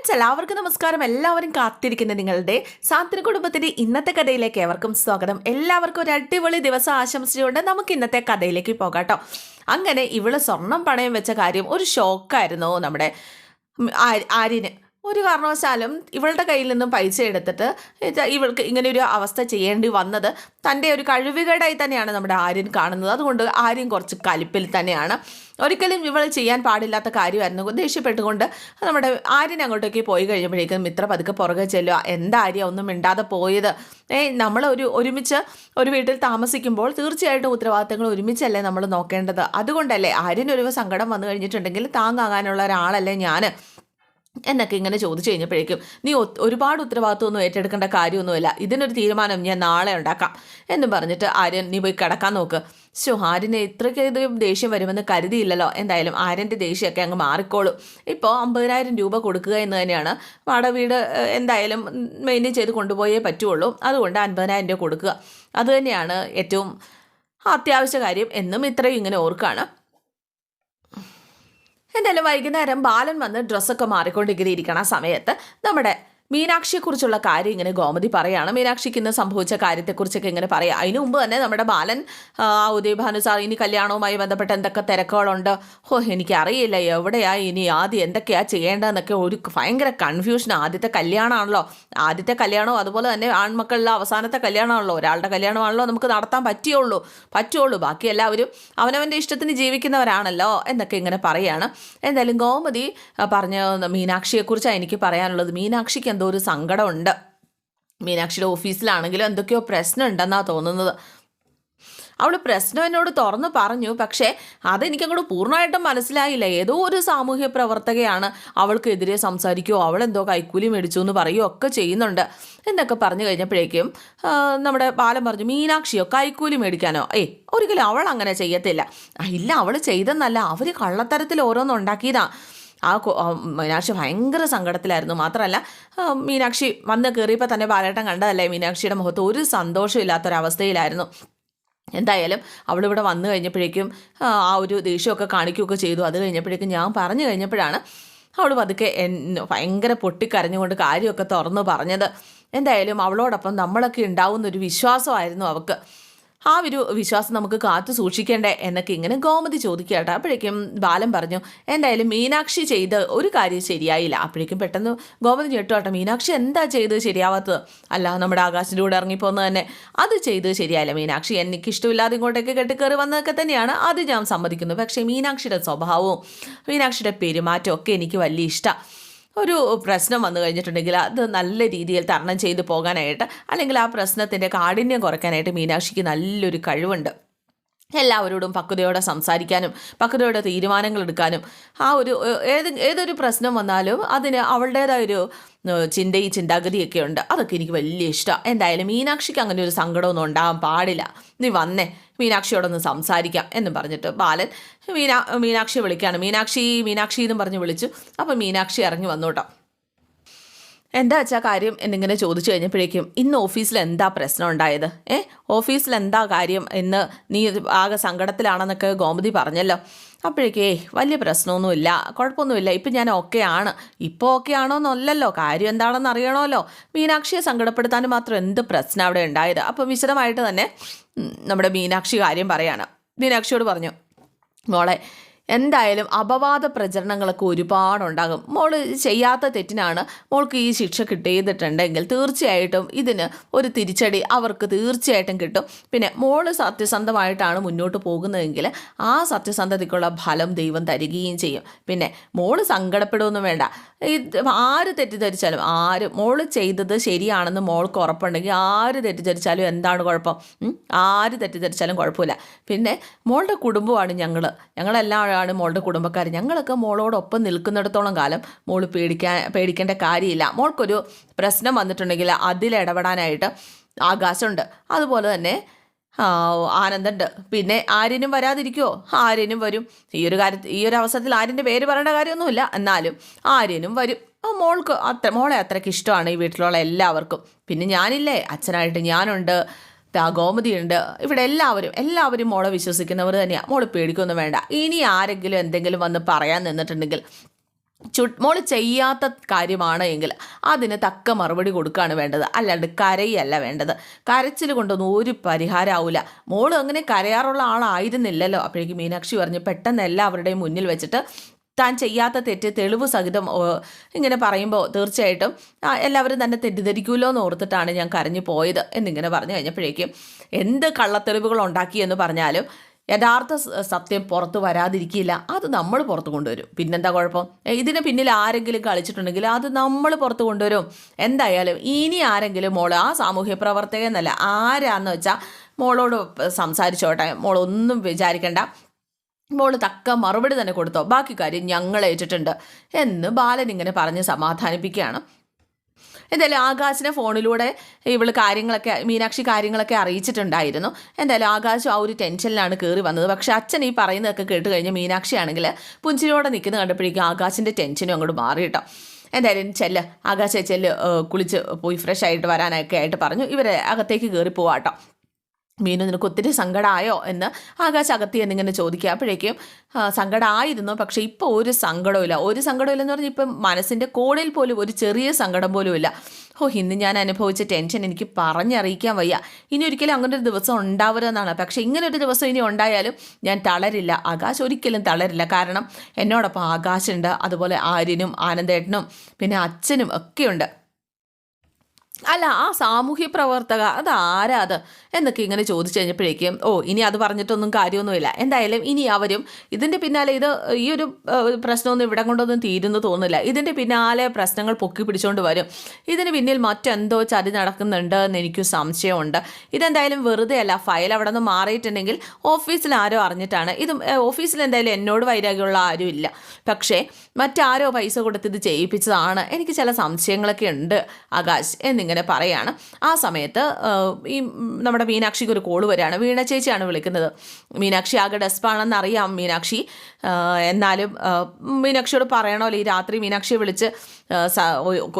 Friends എല്ലാവർക്കും നമസ്കാരം. എല്ലാവരും കാത്തിരിക്കുന്ന നിങ്ങളുടെ സാന്ത്വന കുടുംബത്തിന്റെ ഇന്നത്തെ കഥയിലേക്ക് ഏവർക്കും സ്വാഗതം. എല്ലാവർക്കും ഒരു അടിപൊളി ദിവസം ആശംസിച്ചുകൊണ്ട് നമുക്ക് ഇന്നത്തെ കഥയിലേക്ക് പോകാട്ടോ. അങ്ങനെ ഇവൾ സ്വർണം പണയം വെച്ച കാര്യം ഒരു ഷോക്കായിരുന്നു നമ്മുടെ ആര്യന്. ഒരു കാരണവശാലും ഇവളുടെ കയ്യിൽ നിന്നും പൈസ എടുത്തിട്ട് ഇവൾക്ക് ഇങ്ങനെ ഒരു അവസ്ഥ ചെയ്യേണ്ടി വന്നത് തന്റെ ഒരു കഴിവുകേടായി തന്നെയാണ് നമ്മുടെ ആര്യൻ കാണുന്നത്. അതുകൊണ്ട് ആര്യൻ കുറച്ച് കലിപ്പിൽ തന്നെയാണ്. ഒരിക്കലും ഇവൾ ചെയ്യാൻ പാടില്ലാത്ത കാര്യമായിരുന്നു. ദേഷ്യപ്പെട്ടുകൊണ്ട് നമ്മുടെ ആര്യൻ അങ്ങോട്ടേക്ക് പോയി കഴിയുമ്പോഴേക്കും മിത്ര പതുക്കെ പുറകെ ചെല്ലുക. എന്താ ആര്യ ഒന്നും മിണ്ടാതെ പോയത്? ഏ നമ്മൾ ഒരു ഒരുമിച്ച് ഒരു വീട്ടിൽ താമസിക്കുമ്പോൾ തീർച്ചയായിട്ടും ഉത്തരവാദിത്തങ്ങൾ ഒരുമിച്ചല്ലേ നമ്മൾ നോക്കേണ്ടത്? അതുകൊണ്ടല്ലേ ആര്യനൊരു സങ്കടം വന്നു കഴിഞ്ഞിട്ടുണ്ടെങ്കിൽ താങ്ങാകാനുള്ള ഒരാളല്ലേ ഞാൻ എന്നൊക്കെ ഇങ്ങനെ ചോദിച്ചു കഴിഞ്ഞപ്പോഴേക്കും നീ ഒരുപാട് ഉത്തരവാദിത്വമൊന്നും ഏറ്റെടുക്കേണ്ട കാര്യമൊന്നുമില്ല. ഇതിനൊരു തീരുമാനം ഞാൻ നാളെ ഉണ്ടാക്കാം. എന്ന് പറഞ്ഞിട്ട് ആര്യൻ നീ പോയി കിടക്കാൻ നോക്ക്. ശോ ആര്യന് ഇത്രയ്ക്ക് ഇത് ദേഷ്യം വരുമെന്ന് കരുതിയില്ലല്ലോ. എന്തായാലും ആര്യന്റെ ദേഷ്യമൊക്കെ അങ്ങ് മാറിക്കോളും. ഇപ്പോൾ അമ്പതിനായിരം രൂപ കൊടുക്കുക എന്ന് തന്നെയാണ്. വാടവീട് എന്തായാലും മെയിന്റെയിൻ ചെയ്ത് കൊണ്ടുപോയേ പറ്റുള്ളൂ. അതുകൊണ്ട് അൻപതിനായിരം രൂപ കൊടുക്കുക. അതുതന്നെയാണ് ഏറ്റവും അത്യാവശ്യ കാര്യം. എന്നും ഇത്രയും ഇങ്ങനെ ഓർക്കാണ്. എന്തായാലും വൈകുന്നേരം ബാലൻ വന്ന് ഡ്രസ്സൊക്കെ മാറിക്കൊണ്ടിങ്ങനെ ഇരിക്കണ സമയത്ത് നമ്മുടെ മീനാക്ഷിയെക്കുറിച്ചുള്ള കാര്യം ഇങ്ങനെ ഗോമതി പറയാണ്. മീനാക്ഷിക്ക് ഇന്ന് സംഭവിച്ച കാര്യത്തെക്കുറിച്ചൊക്കെ ഇങ്ങനെ പറയാം. അതിനു മുമ്പ് തന്നെ നമ്മുടെ ബാലൻ ഉദയഭാനു സാർ ഇനി കല്യാണവുമായി ബന്ധപ്പെട്ട് എന്തൊക്കെ തിരക്കുകളുണ്ട്? ഹോ എനിക്കറിയില്ല. എവിടെയാ ഇനി? ആദ്യം എന്തൊക്കെയാ ചെയ്യേണ്ടതെന്നൊക്കെ ഒരു ഭയങ്കര കൺഫ്യൂഷൻ ആദ്യത്തെ കല്യാണമാണല്ലോ. ആദ്യത്തെ കല്യാണവും അതുപോലെ തന്നെ ആൺമക്കളിലെ അവസാനത്തെ കല്യാണമാണല്ലോ. ഒരാളുടെ കല്യാണമാണല്ലോ നമുക്ക് നടത്താൻ പറ്റിയുള്ളൂ. പറ്റുള്ളൂ. ബാക്കി എല്ലാവരും അവനവന്റെ ഇഷ്ടത്തിന് ജീവിക്കുന്നവരാണല്ലോ എന്നൊക്കെ ഇങ്ങനെ പറയാണ്. എന്തായാലും ഗോമതി പറഞ്ഞ മീനാക്ഷിയെക്കുറിച്ചാണ് എനിക്ക് പറയാനുള്ളത്. മീനാക്ഷിക്ക് എന്തോ ഒരു സങ്കടമുണ്ട്. മീനാക്ഷിയുടെ ഓഫീസിലാണെങ്കിലും എന്തൊക്കെയോ പ്രശ്നം ഉണ്ടെന്നാണ് തോന്നുന്നത്. അവൾ പ്രശ്നം എന്നോട് തുറന്ന് പറഞ്ഞു. പക്ഷേ അതെനിക്കങ്ങോട്ട് പൂർണമായിട്ടും മനസ്സിലായില്ല. ഏതോ ഒരു സാമൂഹ്യ പ്രവർത്തകയാണ് അവൾക്കെതിരെ സംസാരിക്കുകയോ അവളെന്തോ കൈക്കൂലി മേടിച്ചു എന്ന് പറയുകയോ ഒക്കെ ചെയ്യുന്നുണ്ട്. എന്നൊക്കെ പറഞ്ഞു കഴിഞ്ഞപ്പോഴേക്കും നമ്മുടെ ബാലൻ പറഞ്ഞു മീനാക്ഷിയോ കൈക്കൂലി മേടിക്കാനോ? ഏയ് ഒരിക്കലും അവൾ അങ്ങനെ ചെയ്യത്തില്ല. "ആ, ഇല്ല അവൾ ചെയ്തെന്നല്ല. അവർ കള്ളത്തരത്തിൽ ഓരോന്നും ഉണ്ടാക്കിയതാ. ആ മീനാക്ഷി ഭയങ്കര സങ്കടത്തിലായിരുന്നു. മാത്രമല്ല മീനാക്ഷി വന്ന് കയറിയപ്പോൾ തന്നെ ബാലേട്ടൻ കണ്ടതല്ലേ? മീനാക്ഷിയുടെ മുഖത്ത് ഒരു സന്തോഷമില്ലാത്തൊരവസ്ഥയിലായിരുന്നു. എന്തായാലും അവളിവിടെ വന്നു കഴിഞ്ഞപ്പോഴേക്കും ആ ഒരു ദേഷ്യമൊക്കെ കാണിക്കുകയൊക്കെ ചെയ്തു. അത് കഴിഞ്ഞപ്പോഴേക്കും ഞാൻ പറഞ്ഞു കഴിഞ്ഞപ്പോഴാണ് അവൾ പതുക്കെ ഭയങ്കര പൊട്ടിക്കരഞ്ഞുകൊണ്ട് കാര്യമൊക്കെ തുറന്നു പറഞ്ഞത്. എന്തായാലും അവളോടൊപ്പം നമ്മളൊക്കെ ഉണ്ടാവുന്നൊരു വിശ്വാസമായിരുന്നു അവൾക്ക്. ആ ഒരു വിശ്വാസം നമുക്ക് കാത്തു സൂക്ഷിക്കേണ്ടേ എന്നൊക്കെ ഇങ്ങനെ ഗോമതി ചോദിക്കട്ടെ അപ്പോഴേക്കും ബാലൻ പറഞ്ഞു എന്തായാലും മീനാക്ഷി ചെയ്ത ഒരു കാര്യം ശരിയായില്ല. അപ്പോഴേക്കും പെട്ടെന്ന് ഗോമതി ഞെട്ടുവാട്ടെ മീനാക്ഷി എന്താ ചെയ്തത് ശരിയാവാത്തത്? അല്ല നമ്മുടെ ആകാശിന്റെ കൂടെ ഇറങ്ങിപ്പോന്ന് തന്നെ. അത് ചെയ്തത് ശരിയായില്ല മീനാക്ഷി. എനിക്ക് ഇഷ്ടമില്ലാതെ ഇങ്ങോട്ടേക്ക് കെട്ടിക്കയറി വന്നതൊക്കെ തന്നെയാണ്. അത് ഞാൻ സമ്മതിക്കുന്നു. പക്ഷേ മീനാക്ഷിയുടെ സ്വഭാവവും മീനാക്ഷിയുടെ പെരുമാറ്റവും ഒക്കെ എനിക്ക് വലിയ ഇഷ്ടമാണ് ഒരു പ്രശ്നം വന്നു കഴിഞ്ഞിട്ടുണ്ടെങ്കിൽ അത് നല്ല രീതിയിൽ തരണം ചെയ്തു പോകാനായിട്ട് അല്ലെങ്കിൽ ആ പ്രശ്നത്തിന്റെ കാഠിന്യം കുറയ്ക്കാനായിട്ട് മീനാക്ഷിക്ക് നല്ലൊരു കഴിവുണ്ട്. എല്ലാവരോടും പക്വതയോടെ സംസാരിക്കാനും പക്വതയോടെ തീരുമാനങ്ങൾ എടുക്കാനും ആ ഒരു ഏത് ഏതൊരു പ്രശ്നം വന്നാലും അതിന് അവളുടേതായൊരു ഒരു ചിന്തയും ചിന്താഗതിയൊക്കെ ഉണ്ട്. അതൊക്കെ എനിക്ക് വലിയ ഇഷ്ടമാണ് എന്തായാലും മീനാക്ഷിക്ക് അങ്ങനെ ഒരു സങ്കടമൊന്നും ഉണ്ടാകാൻ പാടില്ല. നീ വന്നേ മീനാക്ഷിയോടൊന്ന് സംസാരിക്കാം എന്ന് പറഞ്ഞിട്ട് ബാലൻ മീനാ മീനാക്ഷി വിളിക്കുകയാണ് മീനാക്ഷി മീനാക്ഷി എന്നും പറഞ്ഞ് വിളിച്ചു. അപ്പം മീനാക്ഷി ഇറങ്ങി വന്നു കേട്ടോ. എന്താ വെച്ചാ കാര്യം എന്നിങ്ങനെ ചോദിച്ചു കഴിഞ്ഞപ്പോഴേക്കും ഇന്ന് ഓഫീസിൽ എന്താ പ്രശ്നം ഉണ്ടായത്? ഏ ഓഫീസിൽ എന്താ കാര്യം? എന്ന് നീ ആകെ സങ്കടത്തിലാണെന്നൊക്കെ ഗോമതി പറഞ്ഞല്ലോ. അപ്പോഴേക്കേ വലിയ പ്രശ്നമൊന്നുമില്ല കുഴപ്പമൊന്നുമില്ല ഇപ്പം ഞാൻ ഓക്കെ ആണ്. ഇപ്പോൾ ഓക്കെ ആണോ എന്നല്ലല്ലോ കാര്യം എന്താണെന്ന് അറിയണമല്ലോ. മീനാക്ഷിയെ സങ്കടപ്പെടുത്താൻ മാത്രം എന്ത് പ്രശ്നം അവിടെ ഉണ്ടായത്? അപ്പം വിശദമായിട്ട് തന്നെ നമ്മുടെ മീനാക്ഷി കാര്യം പറയാണ്. മീനാക്ഷിയോട് പറഞ്ഞു മോളെ എന്തായാലും അപവാദ പ്രചരണങ്ങളൊക്കെ ഒരുപാടുണ്ടാകും. മോൾ ചെയ്യാത്ത തെറ്റിനാണ് മോൾക്ക് ഈ ശിക്ഷ കിട്ടിയിട്ടുണ്ടെങ്കിൽ തീർച്ചയായിട്ടും ഇതിന് ഒരു തിരിച്ചടി അവർക്ക് തീർച്ചയായിട്ടും കിട്ടും. പിന്നെ മോൾ സത്യസന്ധമായിട്ടാണ് മുന്നോട്ട് പോകുന്നതെങ്കിൽ ആ സത്യസന്ധതയ്ക്കുള്ള ഫലം ദൈവം തരികയും ചെയ്യും. പിന്നെ മോൾ സങ്കടപ്പെടുകയൊന്നും വേണ്ട. ആര് തെറ്റിദ്ധരിച്ചാലും ആര് മോൾ ചെയ്തത് ശരിയാണെന്ന് മോൾക്ക് ഉറപ്പുണ്ടെങ്കിൽ ആര് തെറ്റിദ്ധരിച്ചാലും എന്താണ് കുഴപ്പം? ആര് തെറ്റിദ്ധരിച്ചാലും കുഴപ്പമില്ല. പിന്നെ മോളുടെ കുടുംബമാണ് ഞങ്ങൾ ഞങ്ങളെല്ലാമാണ് മോളുടെ കുടുംബക്കാർ. ഞങ്ങളൊക്കെ മോളോടൊപ്പം നിൽക്കുന്നിടത്തോളം കാലം മോൾ പേടിക്കാൻ പേടിക്കേണ്ട കാര്യമില്ല. മോൾക്കൊരു പ്രശ്നം വന്നിട്ടുണ്ടെങ്കിൽ അതിലിടപെടാനായിട്ട് ആകാശമുണ്ട്. അതുപോലെ തന്നെ ആനന്ദുണ്ട്. പിന്നെ ആര്യനും വരാതിരിക്കുമോ ആര്യനും വരും. ഈ ഒരു കാര്യത്തിൽ ഈ ഒരു അവസരത്തിൽ ആര്യന്റെ പേര് പറയേണ്ട കാര്യമൊന്നുമില്ല. എന്നാലും ആര്യനും വരും. മോൾക്ക് അത്ര മോളെ അത്രയ്ക്ക് ഇഷ്ടമാണ് ഈ വീട്ടിലുള്ള എല്ലാവർക്കും. പിന്നെ ഞാനില്ലേ അച്ഛനായിട്ട് ഞാനുണ്ട്. ഗോമതിയുണ്ട്. ഇവിടെ എല്ലാവരും എല്ലാവരും മോളെ വിശ്വസിക്കുന്നവർ തന്നെയാണ് മോൾ പേടിക്കൊന്നും വേണ്ട. ഇനി ആരെങ്കിലും എന്തെങ്കിലും വന്ന് പറയാൻ നിന്നിട്ടുണ്ടെങ്കിൽ ചു മോൾ ചെയ്യാത്ത കാര്യമാണ് എങ്കിൽ അതിന് തക്ക മറുപടി കൊടുക്കുകയാണ് വേണ്ടത്. അല്ലാണ്ട് കരയല്ല വേണ്ടത്. കരച്ചിൽ കൊണ്ടൊന്നും ഒരു പരിഹാരമാവില്ല മോൾ അങ്ങനെ കരയാറുള്ള ആളായിരുന്നില്ലല്ലോ. അപ്പോഴേക്കും മീനാക്ഷി പറഞ്ഞു പെട്ടെന്ന് എല്ലാവരുടെയും മുന്നിൽ വെച്ചിട്ട് താൻ ചെയ്യാത്ത തെറ്റ് തെളിവ് സഹിതം ഇങ്ങനെ പറയുമ്പോൾ തീർച്ചയായിട്ടും എല്ലാവരും തന്നെ തെറ്റിദ്ധരിക്കുമല്ലോ എന്ന് ഓർത്തിട്ടാണ് ഞാൻ കരഞ്ഞു പോയത് എന്നിങ്ങനെ പറഞ്ഞു കഴിഞ്ഞപ്പോഴേക്കും എന്ത് കള്ളത്തെളിവുകൾ ഉണ്ടാക്കി എന്ന് പറഞ്ഞാലും യഥാർത്ഥ സത്യം പുറത്ത് വരാതിരിക്കില്ല. അത് നമ്മൾ പുറത്തു കൊണ്ടുവരും. പിന്നെന്താ കുഴപ്പം? ഇതിന് പിന്നിൽ ആരെങ്കിലും കളിച്ചിട്ടുണ്ടെങ്കിൽ അത് നമ്മൾ പുറത്തു കൊണ്ടുവരും. എന്തായാലും ഇനി ആരെങ്കിലും മോൾ ആ സാമൂഹ്യ പ്രവർത്തക എന്നല്ല ആരാന്ന് വെച്ചാൽ മോളോട് സംസാരിച്ചോട്ടെ. മോളൊന്നും വിചാരിക്കണ്ട. മോൾ തക്ക മറുപടി തന്നെ കൊടുത്തോ? ബാക്കി കാര്യം ഞങ്ങൾ ഏറ്റിട്ടുണ്ട്. എന്ന് ബാലൻ ഇങ്ങനെ പറഞ്ഞ് സമാധാനിപ്പിക്കുകയാണ്. എന്തായാലും ആകാശിനെ ഫോണിലൂടെ ഇവൾ കാര്യങ്ങളൊക്കെ മീനാക്ഷി കാര്യങ്ങളൊക്കെ അറിയിച്ചിട്ടുണ്ടായിരുന്നു. എന്തായാലും ആകാശം ആ ഒരു ടെൻഷനിലാണ് കയറി വന്നത്. പക്ഷെ അച്ഛൻ ഈ പറയുന്നതൊക്കെ കേട്ട് കഴിഞ്ഞ് മീനാക്ഷി ആണെങ്കിൽ പുഞ്ചിരിയോടെ നിൽക്കുന്ന കണ്ടപ്പോഴേക്കും ആകാശിന്റെ ടെൻഷനും അങ്ങോട്ട് മാറി എന്തായാലും ചെല്ല് ആകാശ ചെല്ല് കുളിച്ച് പോയി ഫ്രഷ് ആയിട്ട് വരാനൊക്കെ ആയിട്ട് പറഞ്ഞു. ഇവരെ അകത്തേക്ക് കയറി പോവാട്ടോ മീനു നിനക്ക് ഒത്തിരി സങ്കടമായോ എന്ന് ആകാശ് അകത്തി എന്നിങ്ങനെ ചോദിക്കുക. അപ്പോഴേക്കും സങ്കടമായിരുന്നു പക്ഷേ ഇപ്പോൾ ഒരു സങ്കടമില്ല ഒരു സങ്കടമില്ലെന്ന് പറഞ്ഞാൽ ഇപ്പം മനസ്സിന്റെ കോണിൽ പോലും ഒരു ചെറിയ സങ്കടം പോലും ഇല്ല ഓ ഇന്ന് ഞാൻ അനുഭവിച്ച ടെൻഷൻ എനിക്ക് പറഞ്ഞറിയിക്കാൻ വയ്യ. ഇനി ഒരിക്കലും അങ്ങനെ ഒരു ദിവസം ഉണ്ടാവരുതെന്നാണ്. പക്ഷേ ഇങ്ങനെ ഒരു ദിവസം ഇനി ഉണ്ടായാലും ഞാൻ തളരില്ല. ആകാശ് ഒരിക്കലും തളരില്ല. കാരണം എന്നോടൊപ്പം ആകാശുണ്ട് അതുപോലെ ആര്യനും ആനന്ദേട്ടനും പിന്നെ അച്ഛനും ഒക്കെയുണ്ട്. അല്ല ആ സാമൂഹ്യ പ്രവർത്തക അത് ആരാ അത്? എന്നൊക്കെ ഇങ്ങനെ ചോദിച്ചു കഴിഞ്ഞപ്പോഴേക്കും ഓ ഇനി അത് പറഞ്ഞിട്ടൊന്നും കാര്യമൊന്നുമില്ല. എന്തായാലും ഇനി അവരും ഇതിന്റെ പിന്നാലെ ഇത് ഈ ഒരു പ്രശ്നമൊന്നും ഇവിടെ കൊണ്ടൊന്നും തീരുന്നു തോന്നില്ല ഇതിന്റെ പിന്നാലെ പ്രശ്നങ്ങൾ പൊക്കി പിടിച്ചുകൊണ്ട് വരും. ഇതിന് പിന്നിൽ മറ്റെന്തോ ചതി നടക്കുന്നുണ്ട് എന്ന് എനിക്ക് സംശയമുണ്ട്. ഇതെന്തായാലും വെറുതെ അല്ല ഫയൽ അവിടെ നിന്ന് മാറിയിട്ടുണ്ടെങ്കിൽ ഓഫീസിൽ ആരോ അറിഞ്ഞിട്ടാണ്. ഇത് ഓഫീസിൽ എന്തായാലും എന്നോട് വൈരാഗ്യമുള്ള ആരും ഇല്ല. പക്ഷേ മറ്റാരോ പൈസ കൊടുത്ത് ഇത് ചെയ്യിപ്പിച്ചതാണ്. എനിക്ക് ചില സംശയങ്ങളൊക്കെ ഉണ്ട് ആകാശ് എന്നിങ്ങനെ ഇങ്ങനെ പറയാണ്. ആ സമയത്ത് ഈ നമ്മുടെ മീനാക്ഷിക്ക് ഒരു കോൾ വരികയാണ്. വീണ ചേച്ചിയാണ് വിളിക്കുന്നത്. മീനാക്ഷി ആകെ ഡെസ്പാണെന്ന് അറിയാം മീനാക്ഷി. എന്നാലും മീനാക്ഷിയോട് പറയണമല്ലോ ഈ രാത്രി മീനാക്ഷിയെ വിളിച്ച്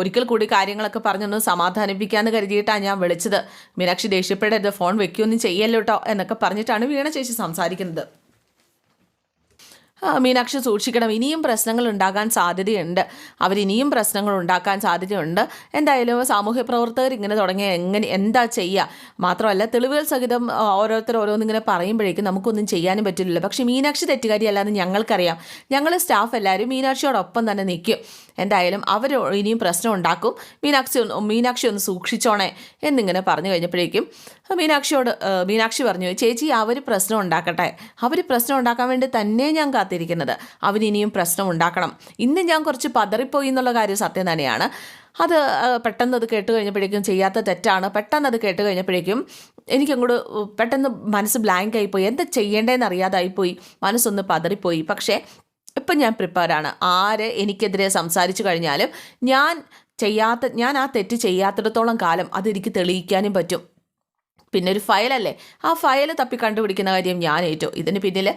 ഒരിക്കൽ കൂടി കാര്യങ്ങളൊക്കെ പറഞ്ഞൊന്ന് സമാധാനിപ്പിക്കാമെന്ന് കരുതിയിട്ടാണ് ഞാൻ വിളിച്ചത്. മീനാക്ഷി ദേഷ്യപ്പെടരുത് ഫോൺ വെക്കുകയൊന്നും ചെയ്യല്ലോ കേട്ടോ എന്നൊക്കെ പറഞ്ഞിട്ടാണ് വീണ ചേച്ചി സംസാരിക്കുന്നത്. മീനാക്ഷി സൂക്ഷിക്കണം. ഇനിയും പ്രശ്നങ്ങൾ ഉണ്ടാകാൻ സാധ്യതയുണ്ട്. അവരിനിയും പ്രശ്നങ്ങൾ ഉണ്ടാക്കാൻ സാധ്യതയുണ്ട്. എന്തായാലും സാമൂഹ്യ പ്രവർത്തകർ ഇങ്ങനെ തുടങ്ങിയ എങ്ങനെ എന്താ ചെയ്യുക മാത്രമല്ല തെളിവുകൾ സഹിതം ഓരോരുത്തർ ഓരോന്നിങ്ങനെ പറയുമ്പോഴേക്കും നമുക്കൊന്നും ചെയ്യാനും പറ്റില്ലല്ലോ. പക്ഷേ മീനാക്ഷി തെറ്റുകാരിയല്ലാന്ന് ഞങ്ങൾക്കറിയാം. ഞങ്ങൾ സ്റ്റാഫ് എല്ലാവരും മീനാക്ഷിയോടൊപ്പം തന്നെ നിൽക്കും. എന്തായാലും അവർ ഇനിയും പ്രശ്നം ഉണ്ടാക്കും. മീനാക്ഷി മീനാക്ഷി ഒന്ന് സൂക്ഷിച്ചോണേ എന്നിങ്ങനെ പറഞ്ഞു കഴിഞ്ഞപ്പോഴേക്കും മീനാക്ഷിയോട് മീനാക്ഷി പറഞ്ഞു ചേച്ചി അവർ പ്രശ്നം ഉണ്ടാക്കട്ടെ. അവർ പ്രശ്നം ഉണ്ടാക്കാൻ വേണ്ടി തന്നെ ഞാൻ കാത്തിരിക്കുന്നത്. ഇനിയും പ്രശ്നം ഉണ്ടാക്കണം. ഇന്ന് ഞാൻ കുറച്ച് പതറിപ്പോയി എന്നുള്ള കാര്യം സത്യം തന്നെയാണ്. അത് പെട്ടെന്ന് അത് കേട്ട് കഴിഞ്ഞപ്പോഴേക്കും ചെയ്യാത്ത തെറ്റാണ്. പെട്ടെന്ന് അത് കേട്ട് കഴിഞ്ഞപ്പോഴേക്കും എനിക്കങ്ങോട്ട് പെട്ടെന്ന് മനസ്സ് ബ്ലാങ്ക് ആയിപ്പോയി. എന്താ ചെയ്യേണ്ടതെന്ന് അറിയാതായിപ്പോയി. മനസ്സൊന്ന് പതറിപ്പോയി. പക്ഷേ ഇപ്പം ഞാൻ പ്രിപ്പയറാണ് ആര് എനിക്കെതിരെ സംസാരിച്ചു കഴിഞ്ഞാലും ഞാൻ ചെയ്യാത്ത ഞാൻ ആ തെറ്റ് ചെയ്യാത്തിടത്തോളം കാലം അതെനിക്ക് തെളിയിക്കാനും പറ്റും. പിന്നെ ഒരു ഫയലല്ലേ? ആ ഫയൽ തപ്പി കണ്ടുപിടിക്കുന്ന കാര്യം ഞാൻ ഏറ്റു. ഇതിന് പിന്നിൽ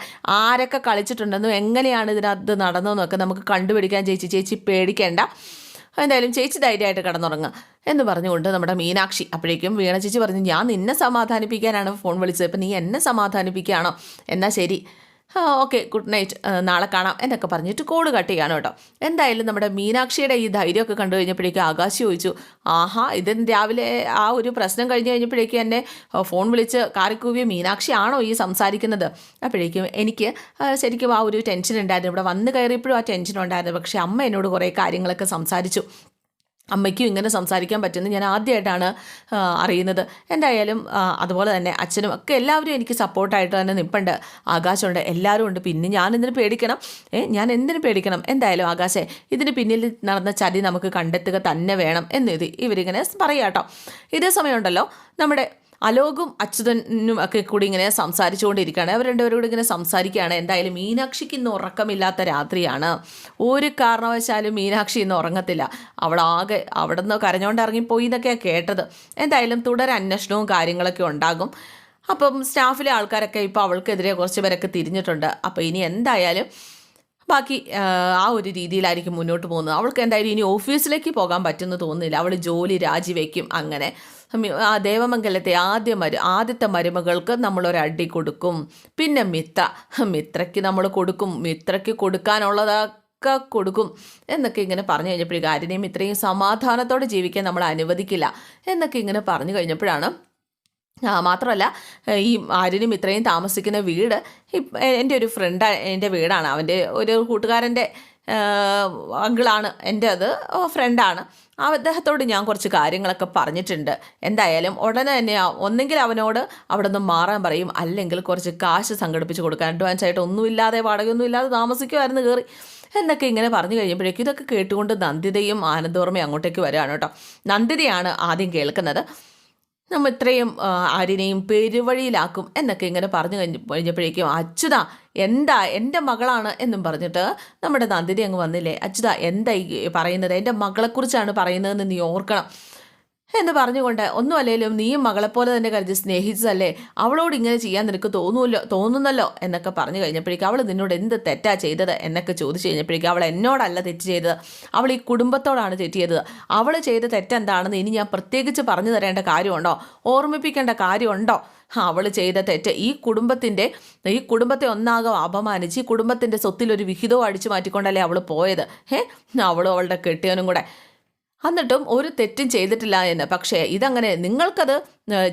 ആരൊക്കെ കളിച്ചിട്ടുണ്ടെന്നും എങ്ങനെയാണ് ഇതിനകത്ത് നടന്നതെന്നൊക്കെ നമുക്ക് കണ്ടുപിടിക്കാൻ ചേച്ചി ചേച്ചി പേടിക്കേണ്ട. എന്തായാലും ചേച്ചി ധൈര്യമായിട്ട് കിടന്നുറങ്ങുക എന്ന് പറഞ്ഞുകൊണ്ട് നമ്മുടെ മീനാക്ഷി അപ്പോഴേക്കും വീണ ചേച്ചി പറഞ്ഞു ഞാൻ നിന്നെ സമാധാനിപ്പിക്കാനാണ് ഫോൺ വിളിച്ചത്. ഇപ്പം നീ എന്നെ സമാധാനിപ്പിക്കുകയാണോ? എന്നാൽ ശരി. ഓക്കെ ഗുഡ് നൈറ്റ് നാളെ കാണാം എന്നൊക്കെ പറഞ്ഞിട്ട് കോഡ് കട്ട് ചെയ്യാണ് കേട്ടോ. എന്തായാലും നമ്മുടെ മീനാക്ഷിയുടെ ഈ ധൈര്യമൊക്കെ കണ്ടു കഴിഞ്ഞപ്പോഴേക്കും ആകാശ് ചോദിച്ചു ആഹാ ഇത് രാവിലെ ആ ഒരു പ്രശ്നം കഴിഞ്ഞ് കഴിഞ്ഞപ്പോഴേക്കും എന്നെ ഫോൺ വിളിച്ച് കാറിക്കൂവിയ മീനാക്ഷി ആണോ ഈ സംസാരിക്കുന്നത്? അപ്പോഴേക്കും എനിക്ക് ശരിക്കും ആ ഒരു ടെൻഷൻ ഉണ്ടായിരുന്നു. ഇവിടെ വന്ന് കയറിയപ്പോഴും ആ ടെൻഷൻ ഉണ്ടായിരുന്നു. പക്ഷേ അമ്മ എന്നോട് കുറേ കാര്യങ്ങളൊക്കെ സംസാരിച്ചു. അമ്മയ്ക്കും ഇങ്ങനെ സംസാരിക്കാൻ പറ്റുന്നത് ഞാൻ ആദ്യമായിട്ടാണ് അറിയുന്നത്. എന്തായാലും അതുപോലെ തന്നെ അച്ഛനും ഒക്കെ എല്ലാവരും എനിക്ക് സപ്പോർട്ടായിട്ട് തന്നെ നിൽപ്പുണ്ട് ആകാശമുണ്ട് എല്ലാവരും ഉണ്ട്. പിന്നെ ഞാൻ എന്തിനു പേടിക്കണം ഞാൻ എന്തിനു പേടിക്കണം? എന്തായാലും ആകാശേ ഇതിന് പിന്നിൽ നടന്ന ചതി നമുക്ക് കണ്ടെത്തുക തന്നെ വേണം എന്നിത് ഇവരിങ്ങനെ പറയാട്ടോ. ഇതേ സമയമുണ്ടല്ലോ നമ്മുടെ അലോകും അച്യുതനും ഒക്കെ കൂടി ഇങ്ങനെ സംസാരിച്ചുകൊണ്ടിരിക്കുകയാണ്. അവർ രണ്ടുപേരും കൂടി ഇങ്ങനെ സംസാരിക്കുകയാണ്. എന്തായാലും മീനാക്ഷിക്ക് ഇന്ന് ഉറക്കമില്ലാത്ത രാത്രിയാണ്. ഒരു കാരണവശാലും മീനാക്ഷി ഇന്ന് ഉറങ്ങത്തില്ല. അവളാകെ അവിടെ നിന്ന് കരഞ്ഞുകൊണ്ട് ഇറങ്ങിപ്പോയി എന്നൊക്കെയാണ് കേട്ടത്. എന്തായാലും തുടരന്വേഷണവും കാര്യങ്ങളൊക്കെ ഉണ്ടാകും. അപ്പം സ്റ്റാഫിലെ ആൾക്കാരൊക്കെ ഇപ്പോൾ അവൾക്കെതിരെ കുറച്ച് പേരൊക്കെ തിരിഞ്ഞിട്ടുണ്ട്. അപ്പോൾ ഇനി എന്തായാലും ബാക്കി ആ ഒരു രീതിയിലായിരിക്കും മുന്നോട്ട് പോകുന്നത്. അവൾക്ക് എന്തായാലും ഇനി ഓഫീസിലേക്ക് പോകാൻ പറ്റുമെന്ന് തോന്നുന്നില്ല. അവൾ ജോലി രാജിവെക്കും അങ്ങനെ. ആ ദേവമംഗലത്തെ ആദ്യ മരു ആദ്യത്തെ മരുമകൾക്ക് നമ്മളൊരടി കൊടുക്കും. പിന്നെ മിത്ര മിത്രയ്ക്ക് നമ്മൾ കൊടുക്കും. മിത്രയ്ക്ക് കൊടുക്കാനുള്ളതൊക്കെ കൊടുക്കും. എന്നൊക്കെ ഇങ്ങനെ പറഞ്ഞു കഴിഞ്ഞപ്പോഴേക്കും ആരിനെയും ഇത്രയും സമാധാനത്തോടെ ജീവിക്കാൻ നമ്മൾ അനുവദിക്കില്ല. എന്നൊക്കെ ഇങ്ങനെ പറഞ്ഞു കഴിഞ്ഞപ്പോഴാണ് മാത്രമല്ല ഈ ആര്യനും ഇത്രയും താമസിക്കുന്ന വീട് എന്റെ ഒരു ഫ്രണ്ട് എന്റെ വീടാണ്. അവന്റെ ഒരു കൂട്ടുകാരന്റെ അങ്കിളാണ് എന്റെ അത് ഫ്രണ്ടാണ് അദ്ദേഹത്തോട് ഞാൻ കുറച്ച് കാര്യങ്ങളൊക്കെ പറഞ്ഞിട്ടുണ്ട്. എന്തായാലും ഉടനെ തന്നെ ഒന്നെങ്കിൽ അവനോട് അവിടെ നിന്ന് മാറാൻ പറയും. അല്ലെങ്കിൽ കുറച്ച് കാശ് സംഘടിപ്പിച്ച് കൊടുക്കാൻ അഡ്വാൻസ് ആയിട്ട് ഒന്നുമില്ലാതെ വാടകയൊന്നും ഇല്ലാതെ താമസിക്കുമായിരുന്നു കയറി എന്നൊക്കെ ഇങ്ങനെ പറഞ്ഞു കഴിയുമ്പോഴേക്കും ഇതൊക്കെ കേട്ടുകൊണ്ട് നന്ദിതയും ആനന്ദവർമ്മയും അങ്ങോട്ടേക്ക് വരികയാണ് കേട്ടോ. നന്ദിതയാണ് ആദ്യം കേൾക്കുന്നത്. നമ്മൾ ഇത്രയും ആരിനെയും പെരുവഴിയിലാക്കും എന്നൊക്കെ ഇങ്ങനെ പറഞ്ഞു കഴിഞ്ഞ് കഴിഞ്ഞപ്പോഴേക്കും അച്യുത എന്താ എന്റെ മകളാണ് എന്നും പറഞ്ഞിട്ട് നമ്മുടെ നന്ദിനി അങ്ങ് വന്നില്ലേ? അച്യുത എന്താ ഈ പറയുന്നത്? എന്റെ മകളെക്കുറിച്ചാണ് പറയുന്നതെന്ന് നീ ഓർക്കണം. എന്ന് പറഞ്ഞുകൊണ്ട് ഒന്നും അല്ലെങ്കിലും നീയും മകളെപ്പോലെ തന്നെ കരുതി സ്നേഹിച്ചതല്ലേ? അവളോട് ഇങ്ങനെ ചെയ്യാൻ നിനക്ക് തോന്നുമല്ലോ തോന്നുന്നല്ലോ എന്നൊക്കെ പറഞ്ഞു കഴിഞ്ഞപ്പോഴേക്കും അവൾ നിന്നോട് എന്ത് തെറ്റാ ചെയ്തത് എന്നൊക്കെ ചോദിച്ചു കഴിഞ്ഞപ്പോഴേക്കും അവൾ എന്നോടല്ല തെറ്റ് ചെയ്തത്. അവൾ ഈ കുടുംബത്തോടാണ് തെറ്റ് ചെയ്തത്. അവൾ ചെയ്ത തെറ്റെന്താണെന്ന് ഇനി ഞാൻ പ്രത്യേകിച്ച് പറഞ്ഞു തരേണ്ട കാര്യമുണ്ടോ? ഓർമ്മിപ്പിക്കേണ്ട കാര്യമുണ്ടോ? അവൾ ചെയ്ത തെറ്റ്. ഈ കുടുംബത്തിന്റെ ഈ കുടുംബത്തെ ഒന്നാകെ അപമാനിച്ച് ഈ കുടുംബത്തിന്റെ സ്വത്തിലൊരു വിഹിതവും അടിച്ചു മാറ്റിക്കൊണ്ടല്ലേ അവൾ പോയത്? ഏ അവളും അവളുടെ കെട്ടിയവനും കൂടെ. എന്നിട്ടും ഒരു തെറ്റും ചെയ്തിട്ടില്ല എന്ന്. പക്ഷേ ഇതങ്ങനെ നിങ്ങൾക്കത്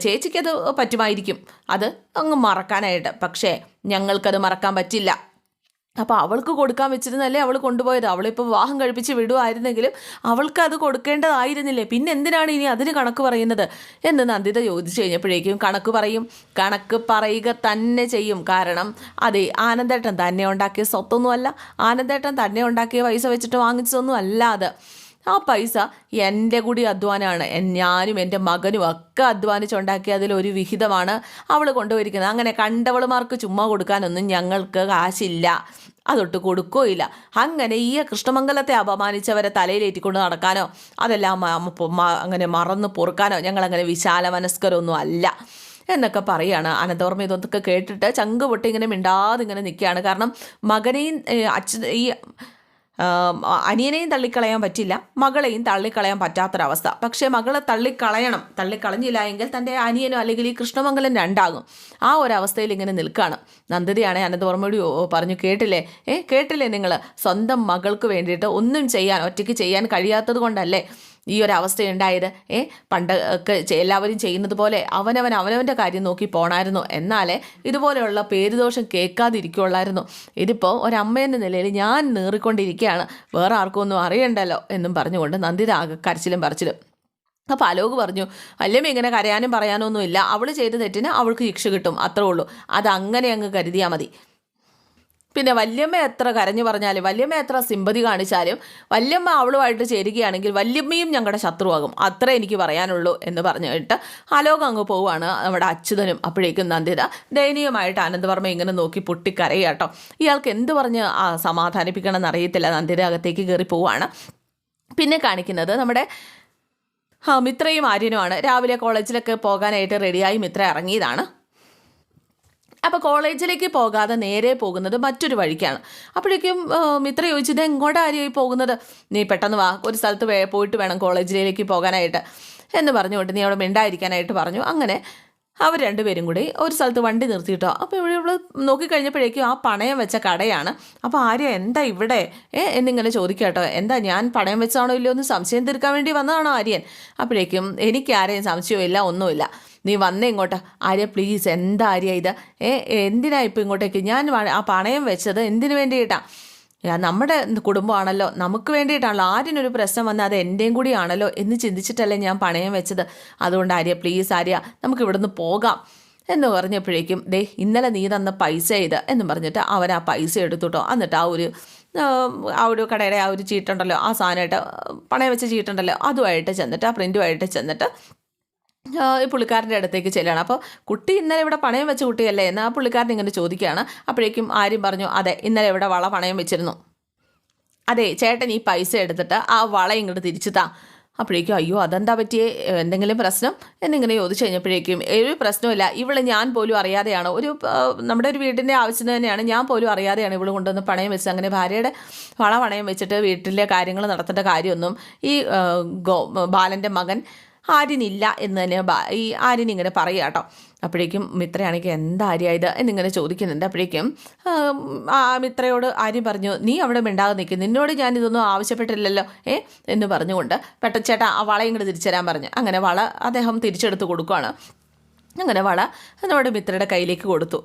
ചേച്ചിക്കത് പറ്റുമായിരിക്കും. അത് അങ്ങ് മറക്കാനായിട്ട്. പക്ഷേ ഞങ്ങൾക്കത് മറക്കാൻ പറ്റില്ല. അപ്പോൾ അവൾക്ക് കൊടുക്കാൻ വെച്ചിരുന്നല്ലേ അവൾ കൊണ്ടുപോയത്? അവളിപ്പോൾ വിവാഹം കഴിപ്പിച്ച് വിടുമായിരുന്നെങ്കിലും അവൾക്ക് അത് കൊടുക്കേണ്ടതായിരുന്നില്ലേ? പിന്നെ എന്തിനാണ് ഇനി അതിന് കണക്ക് പറയുന്നത്? എന്ന് നന്ദിത ചോദിച്ചു കഴിഞ്ഞപ്പോഴേക്കും കണക്ക് പറയും. കണക്ക് പറയുക തന്നെ ചെയ്യും. കാരണം അതെ ആനന്ദേട്ടൻ തന്നെ ഉണ്ടാക്കിയ സ്വത്തൊന്നുമല്ല. ആനന്ദേട്ടൻ തന്നെ ഉണ്ടാക്കിയ പൈസ വെച്ചിട്ട് വാങ്ങിച്ചതൊന്നും അല്ല അത്. ആ പൈസ എന്റെ കൂടി അധ്വാനമാണ് ഞാനും എന്റെ മകനും ഒക്കെ അധ്വാനിച്ചുണ്ടാക്കിയ അതിലൊരു വിഹിതമാണ് അവൾ കൊണ്ടുപോയിരിക്കുന്നത്. അങ്ങനെ കണ്ടവളുമാർക്ക് ചുമ്മാ കൊടുക്കാനൊന്നും ഞങ്ങൾക്ക് കാശില്ല. അതൊട്ട് കൊടുക്കുകയില്ല അങ്ങനെ ഈ കൃഷ്ണമംഗലത്തെ അപമാനിച്ചവരെ തലയിലേറ്റിക്കൊണ്ട് നടക്കാനോ അതെല്ലാം അങ്ങനെ മറന്ന് പൊറുക്കാനോ ഞങ്ങളങ്ങനെ വിശാല മനസ്കരൊന്നും അല്ല. എന്നൊക്കെ പറയുകയാണ് അനന്തവർമ്മ ഇതൊക്കെ കേട്ടിട്ട് ചങ്ക് പൊട്ടി ഇങ്ങനെ മിണ്ടാതെ ഇങ്ങനെ നിൽക്കുകയാണ്. കാരണം മകനെയും അച്ഛൻ ഈ അനിയനെയും തള്ളിക്കളയാൻ പറ്റില്ല മകളെയും തള്ളിക്കളയാൻ പറ്റാത്തൊരവസ്ഥ. പക്ഷേ മകളെ തള്ളിക്കളയണം തള്ളിക്കളഞ്ഞില്ല എങ്കിൽ തന്റെ അനിയനോ അല്ലെങ്കിൽ ഈ കൃഷ്ണമംഗലം രണ്ടാകും. ആ ഒരവസ്ഥയിൽ ഇങ്ങനെ നിൽക്കുകയാണ് നന്ദിതയാണെ അനന്തവർമ്മയോട് പറഞ്ഞു കേട്ടില്ലേ? ഏ കേട്ടില്ലേ നിങ്ങൾ? സ്വന്തം മകൾക്ക് വേണ്ടിയിട്ട് ഒന്നും ചെയ്യാൻ ഒറ്റയ്ക്ക് ചെയ്യാൻ കഴിയാത്തത് കൊണ്ടല്ലേ ഈ ഒരു അവസ്ഥ ഉണ്ടായത് ഏ പണ്ട് ഒക്കെ എല്ലാവരും ചെയ്യുന്നത് പോലെ അവനവൻ അവനവന്റെ കാര്യം നോക്കി പോണായിരുന്നു. എന്നാലേ ഇതുപോലെയുള്ള പേരുദോഷം കേൾക്കാതിരിക്കുള്ളായിരുന്നു. ഇതിപ്പോൾ ഒരമ്മയെന്ന നിലയിൽ ഞാൻ നീറിക്കൊണ്ടിരിക്കുകയാണ് വേറെ ആർക്കും ഒന്നും അറിയണ്ടല്ലോ എന്നും പറഞ്ഞുകൊണ്ട് നന്ദിത ആകെ കരച്ചിലും പറിച്ചിലും. അപ്പോൾ അലോക് പറഞ്ഞു വല്യമ്മ ഇങ്ങനെ കരയാനും പറയാനൊന്നുമില്ല. അവൾ ചെയ്ത തെറ്റിന് അവൾക്ക് ശിക്ഷ കിട്ടും. അത്രേ ഉള്ളൂ. അതങ്ങനെ അങ്ങ് കരുതിയാൽ മതി. പിന്നെ വല്യമ്മ എത്ര കരഞ്ഞു പറഞ്ഞാലും വല്യമ്മ എത്ര സിമ്പതി കാണിച്ചാലും വല്യമ്മ അവളുമായിട്ട് ചേരുകയാണെങ്കിൽ വല്യമ്മയും ഞങ്ങളുടെ ശത്രുവാകും. അത്ര എനിക്ക് പറയാനുള്ളൂ എന്ന് പറഞ്ഞിട്ട് ആലോകം അങ്ങ് പോവുകയാണ്. നമ്മുടെ അച്യുതനും അപ്പോഴേക്കും നന്ദിത. ദയനീയമായിട്ട് ആനന്ദവർമ്മ ഇങ്ങനെ നോക്കി പൊട്ടിക്കരയാട്ടോ ഇയാൾക്ക് എന്ത് പറഞ്ഞ് സമാധാനിപ്പിക്കണം എന്നറിയത്തില്ല നന്ദിത അകത്തേക്ക് കയറി പോവുകയാണ്. പിന്നെ കാണിക്കുന്നത് നമ്മുടെ മിത്രയും ആര്യനുമാണ്. രാവിലെ കോളേജിലൊക്കെ പോകാനായിട്ട് റെഡിയായി മിത്ര ഇറങ്ങിയതാണ്. അപ്പോൾ കോളേജിലേക്ക് പോകാതെ നേരെ പോകുന്നത് മറ്റൊരു വഴിക്കാണ്. അപ്പോഴേക്കും മിത്ര ചോദിച്ചത് എങ്ങോട്ടായിരിക്കും പോകുന്നത്? നീ പെട്ടെന്ന് വാ ഒരു സ്ഥലത്ത് പോയിട്ട് വേണം കോളേജിലേക്ക് പോകാനായിട്ട്. എന്ന് പറഞ്ഞുകൊണ്ട് നീ അവിടെ മിണ്ടായിരിക്കാനായിട്ട് പറഞ്ഞു. അങ്ങനെ അവർ രണ്ടുപേരും കൂടി ഒരു സ്ഥലത്ത് വണ്ടി നിർത്തിയിട്ടോ. അപ്പോൾ ഇവിടെ ഇവിടെ നോക്കിക്കഴിഞ്ഞപ്പോഴേക്കും ആ പണയം വെച്ച കടയാണ്. അപ്പോൾ ആര്യ എന്താ ഇവിടെ? ഏ എന്നിങ്ങനെ ചോദിക്കട്ടോ. എന്താ ഞാൻ പണയം വെച്ചാണോ ഇല്ലയോ എന്ന് സംശയം തീർക്കാൻ വേണ്ടി വന്നതാണോ ആര്യൻ? അപ്പോഴേക്കും എനിക്ക് ആരെയും സംശയമില്ല ഒന്നുമില്ല. നീ വന്നേ ഇങ്ങോട്ട്. ആര്യ പ്ലീസ് എന്താ ആര്യ ഇത്? ഏ എന്തിനാ ഇപ്പം ഇങ്ങോട്ടേക്ക്? ഞാൻ ആ പണയം വെച്ചത് എന്തിനു വേണ്ടിയിട്ടാണ് നമ്മുടെ കുടുംബമാണല്ലോ. നമുക്ക് വേണ്ടിയിട്ടാണല്ലോ. ആരിനൊരു പ്രശ്നം വന്നാൽ അത് എന്റെയും കൂടിയാണല്ലോ എന്ന് ചിന്തിച്ചിട്ടല്ലേ ഞാൻ പണയം വെച്ചത്. അതുകൊണ്ട് ആര്യ പ്ലീസ് ആര്യ നമുക്ക് ഇവിടുന്ന് പോകാം എന്ന് പറഞ്ഞപ്പോഴേക്കും ദേ ഇന്നലെ നീ തന്ന പൈസ ഇത് എന്ന് പറഞ്ഞിട്ട് അവൻ ആ പൈസ എടുത്തുട്ടോ. എന്നിട്ട് ആ ഒരു ആ ഒരു കടയുടെ ആ ഒരു ചീട്ടുണ്ടല്ലോ ആ സാധനമായിട്ട് പണയം വെച്ച ചീട്ടുണ്ടല്ലോ അതുമായിട്ട് ചെന്നിട്ട് ആ പ്രിന്റുമായിട്ട് ചെന്നിട്ട് ഈ പുള്ളിക്കാരന്റെ അടുത്തേക്ക് ചെല്ലുകയാണ്. അപ്പോൾ കുട്ടി ഇന്നലെ ഇവിടെ പണയം വെച്ച കുട്ടിയല്ലേ എന്ന് ആ പുള്ളിക്കാരൻ ഇങ്ങനെ ചോദിക്കുകയാണ്. അപ്പോഴേക്കും ആര്യം പറഞ്ഞു അതെ ഇന്നലെ ഇവിടെ വള പണയം വെച്ചിരുന്നു. അതെ ചേട്ടൻ ഈ പൈസ എടുത്തിട്ട് ആ വള ഇങ്ങോട്ട് തിരിച്ചു താ. അപ്പോഴേക്കും അയ്യോ അതെന്താ പറ്റിയേ? എന്തെങ്കിലും പ്രശ്നം? എന്നിങ്ങനെ ചോദിച്ചു കഴിഞ്ഞപ്പോഴേക്കും ഒരു പ്രശ്നമില്ല ഇവൾ ഞാൻ പോലും അറിയാതെയാണ്. ഒരു നമ്മുടെ ഒരു വീടിന്റെ ആവശ്യത്തിന് തന്നെയാണ്. ഞാൻ പോലും അറിയാതെയാണ് ഇവൾ കൊണ്ടുവന്ന് പണയം വെച്ചത്. അങ്ങനെ ഭാര്യയുടെ വള പണയം വെച്ചിട്ട് വീട്ടിലെ കാര്യങ്ങൾ നടത്തേണ്ട കാര്യമൊന്നും ഈ ബാലന്റെ മകൻ ആര്യനില്ല എന്ന് തന്നെ ഈ ആര്യൻ ഇങ്ങനെ പറയുക കേട്ടോ. അപ്പോഴേക്കും മിത്രയാണെങ്കിൽ എന്താ ആര്യ ഇത് എന്നിങ്ങനെ ചോദിക്കുന്നുണ്ട്. അപ്പോഴേക്കും ആ മിത്രയോട് ആര്യം പറഞ്ഞു നീ അവിടെ മിണ്ടാതെ നിൽക്കും നിന്നോട് ഞാൻ ഇതൊന്നും ആവശ്യപ്പെട്ടില്ലല്ലോ ഏ? എന്ന് പറഞ്ഞുകൊണ്ട് പെട്ടച്ചേട്ടാ ആ വള ഇങ്ങോട്ട് തിരിച്ചു തരാൻ പറഞ്ഞു. അങ്ങനെ വള അദ്ദേഹം തിരിച്ചെടുത്ത് കൊടുക്കുകയാണ് അങ്ങനെ വള നമ്മുടെ മിത്രയുടെ കയ്യിലേക്ക് കൊടുത്തു.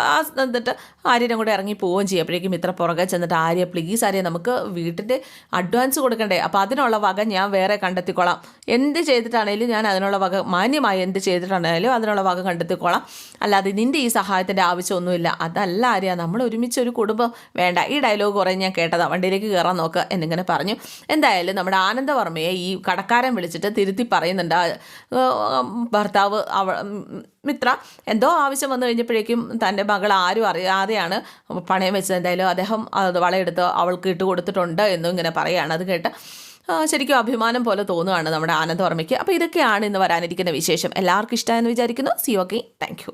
ആ എന്നിട്ട് ആര്യനും കൂടെ ഇറങ്ങി പോവുകയും ചെയ്യും. അപ്പോഴേക്കും മിത്ര പുറകെ ചെന്നിട്ട് ആര്യ പ്ലീസ് ആര്യ നമുക്ക് വീട്ടിന്റെ അഡ്വാൻസ് കൊടുക്കണ്ടേ? അപ്പോൾ അതിനുള്ള വക ഞാൻ വേറെ കണ്ടെത്തിക്കോളാം. എന്ത് ചെയ്തിട്ടാണേലും ഞാൻ അതിനുള്ള വക മാന്യമായി എന്ത് ചെയ്തിട്ടാണേലും അതിനുള്ള വക കണ്ടെത്തിക്കോളാം. അല്ലാതെ നിന്റെ ഈ സഹായത്തിന്റെ ആവശ്യമൊന്നുമില്ല. അതല്ല ആര്യ നമ്മൾ ഒരുമിച്ച് ഒരു കുടുംബം വേണ്ട. ഈ ഡയലോഗ് കുറേ ഞാൻ കേട്ടതാണ് വണ്ടിയിലേക്ക് കയറാൻ നോക്കുക എന്നിങ്ങനെ പറഞ്ഞു. എന്തായാലും നമ്മുടെ ആനന്ദവർമ്മയെ ഈ കടക്കാരൻ വിളിച്ചിട്ട് തിരുത്തി പറയുന്നുണ്ട്. ഭർത്താവ് അവ മിത്ര എന്തോ ആവശ്യം വന്നു കഴിഞ്ഞപ്പോഴേക്കും തന്റെ മകൾ ആരും അറിയാതെയാണ് പണയം വെച്ചത്. എന്തായാലും അദ്ദേഹം അത് വളയെടുത്ത് അവൾക്ക് ഇട്ട് കൊടുത്തിട്ടുണ്ട് എന്നും ഇങ്ങനെ പറയുകയാണ്. അത് കേട്ട് ശരിക്കും അഭിമാനം പോലെ തോന്നുകയാണ് നമ്മുടെ ആനന്ദവർമ്മയ്ക്ക് അപ്പോൾ ഇതൊക്കെയാണ് ഇന്ന് വരാനിരിക്കുന്ന വിശേഷം. എല്ലാവർക്കും ഇഷ്ടമായെന്ന് വിചാരിക്കുന്നു. C okay thank